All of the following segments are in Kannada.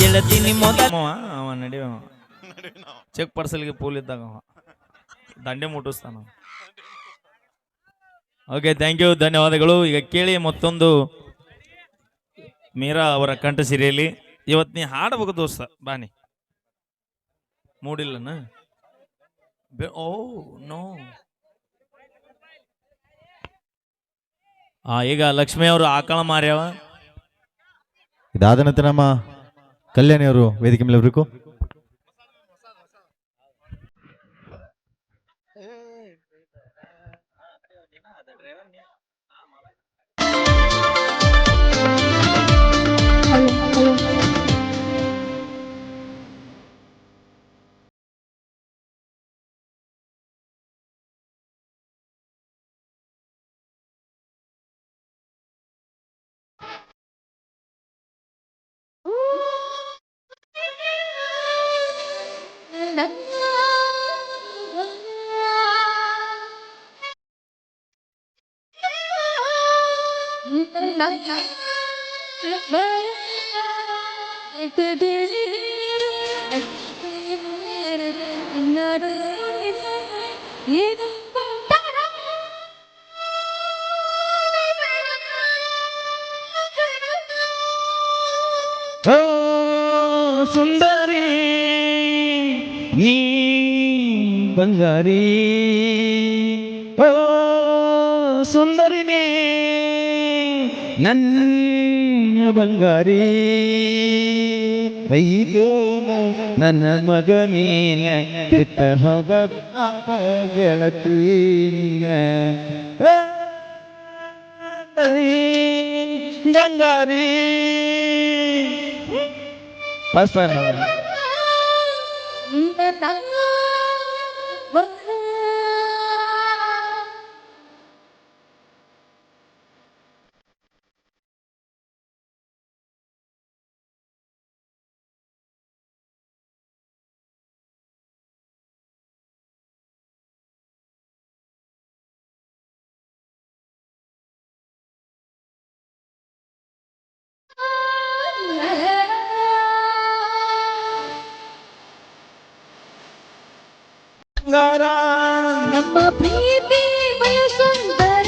ಗೆಳತೀನಿ ಮೊದಲ ಅವ ನಡಿವ ಚೆಕ್ ಪರ್ಸಲ್ಗೆ ಪೂಲ್ ಇದ್ದಾಗ ಅವ. ದಂಡೆ ಮುಟ್ಟಿಸ್ತಾನ ಓಕೆ ಥ್ಯಾಂಕ್ ಯು ಧನ್ಯವಾದಗಳು. ಈಗ ಕೇಳಿ ಮತ್ತೊಂದು ಮೀರಾ ಅವರ ಕಂಠ ಸಿರಿಯಲ್ಲಿ. ಇವತ್ತು ನೀ ಹಾಡಬೇಕು ದೋಸ್ತ ಬಾನಿ ಮೂಡಿಲ್ಲನ? Oh no. ಆ ಈಗ ಲಕ್ಷ್ಮಿ ಅವರು ಆಕಳ ಮಾರ್ಯಾವ. ಇದಾದ ನಂತರ ನಮ್ಮ ಕಲ್ಯಾಣಿ ಅವರು ವೇದಿಕೆ ಮೇಲೆ ಬರಬೇಕು லண்டன் இது ಬಂಗಾರಿ ಓ ಸುಂದರಿನೇ ನನ್ನ ಬಂಗಾರಿ ಅಯ್ಯೋ ನನ್ನ ಮಗನೀನ ಬಿಟ್ಟ ಹೋಗ ಗೆಳತಿ ಗಂಗಾರಿ ಬಸ್ ನಮ್ಮ ಪ್ರೀತಿ ಸುಂದರ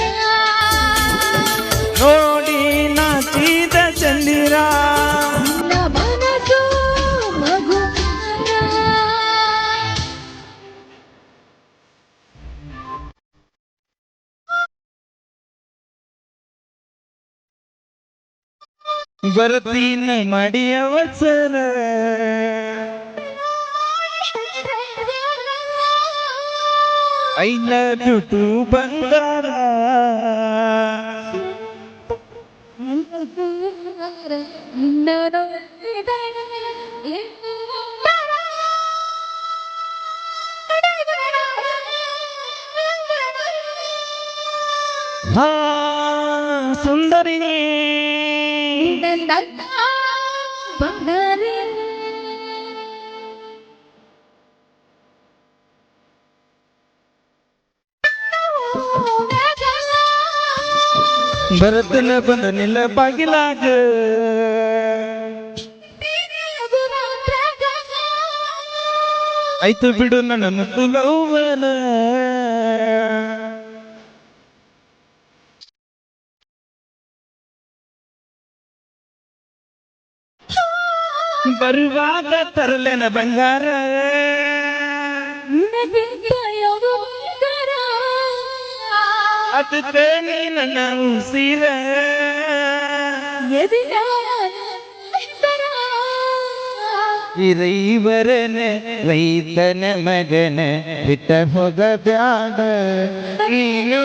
ನೋಡಿ ನಾಚಿದ ಚಂದಿರ ಮನಸ್ಸು ಮಗು ಬರ್ತೀನಿ ಮಡಿಯವ ಸರ ಐ ಲವ್ ಯು ಟು ಬಂಗಾರ ಹಾ ಸುಂದರಿನೇ ಬಂಗಾರಿ ಬರತನ ಬಂದ ನಿಲ್ಲ ಬಾಗಿಲಾಗ. ಆಯ್ತು ಬಿಡು ನನ್ನ ತುಲವನ. ಬರುವಾಗ ತರಲೆನ ಬಂಗಾರ. ಅದು ನೀ ನನ್ನ ಉಸಿರ. ಇರೈವರನ ರೈತನ ಮಗನ ಬಿಟ್ಟ ಹೋಗ ಬ್ಯಾಡ. ನೀನು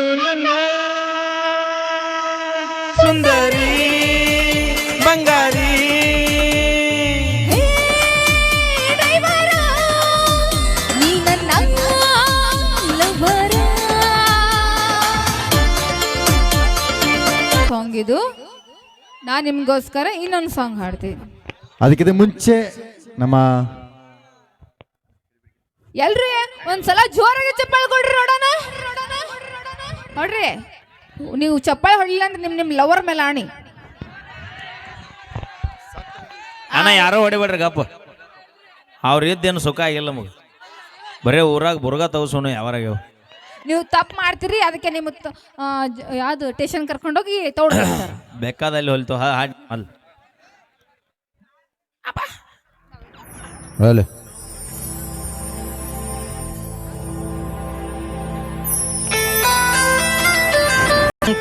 ಇದು ನಾನು ನಿಮ್ಗೋಸ್ಕರ ಇನ್ನೊಂದು ಸಾಂಗ್ ಹಾಡ್ತೀನಿ. ಅದಕ್ಕಿಂತ ಮುಂಚೆ ನಮ್ಮ ಎಲ್ರಿ ಒಂದ್ಸಲ ಜೋರಾಗಿ ಚಪ್ಪಾಳೆ ಕೊಡ್ರಿ ನೋಡೋಣ. ನೋಡ್ರಿ ನೀವು ಚಪ್ಪಾಳೆ ಹೊಡಲಿಲ್ಲ ಅಂದ್ರೆ ನಿಮ್ ನಿಮ್ ಲವರ್ ಮೇಲೆ ಆಣಿ ಅಣ್ಣ ಅಣ್ಣ ಯಾರೋ ಹೊಡಿಬೇಡ್ರಿ ಗಪ್ಪ. ಅವ್ರ ಇದ್ದೇನು ಸುಖ ಆಗಿಲ್ಲ ನಮಗೆ. ಬರೇ ಊರಾಗ ಬುರ್ಗ ತಗಸೋಣ ಯಾವಾರಾಗ್ಯಾವ. ನೀವು ತಪ್ಪು ಮಾಡ್ತೀರಿ ಅದಕ್ಕೆ ನಿಮ್ಮ ತ- ಆ, ಜ- ಯಾವ್ದು ಟೇಷನ್ ಕರ್ಕೊಂಡೋಗಿ ತೌಡ್ ಹಾಕ್ತಾರೆ. ಬೇಕಾದಲ್ಲಿ ಹೊಲ್ತು ಹಾ ಹಾಡ್ ಅಲ್ ಹೇಳಿ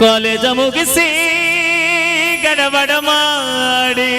ಕಾಲೇಜ ಮುಗಿಸಿ ಗಡಬಡ ಮಾಡಿ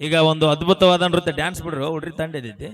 ಈಗ ಒಂದು ಅದ್ಭುತವಾದ ನೃತ್ಯ ಡ್ಯಾನ್ಸ್ ಬಿಡ್ರು ಹುಡ್ರಿ ತಂಡ ಇದೈತಿ.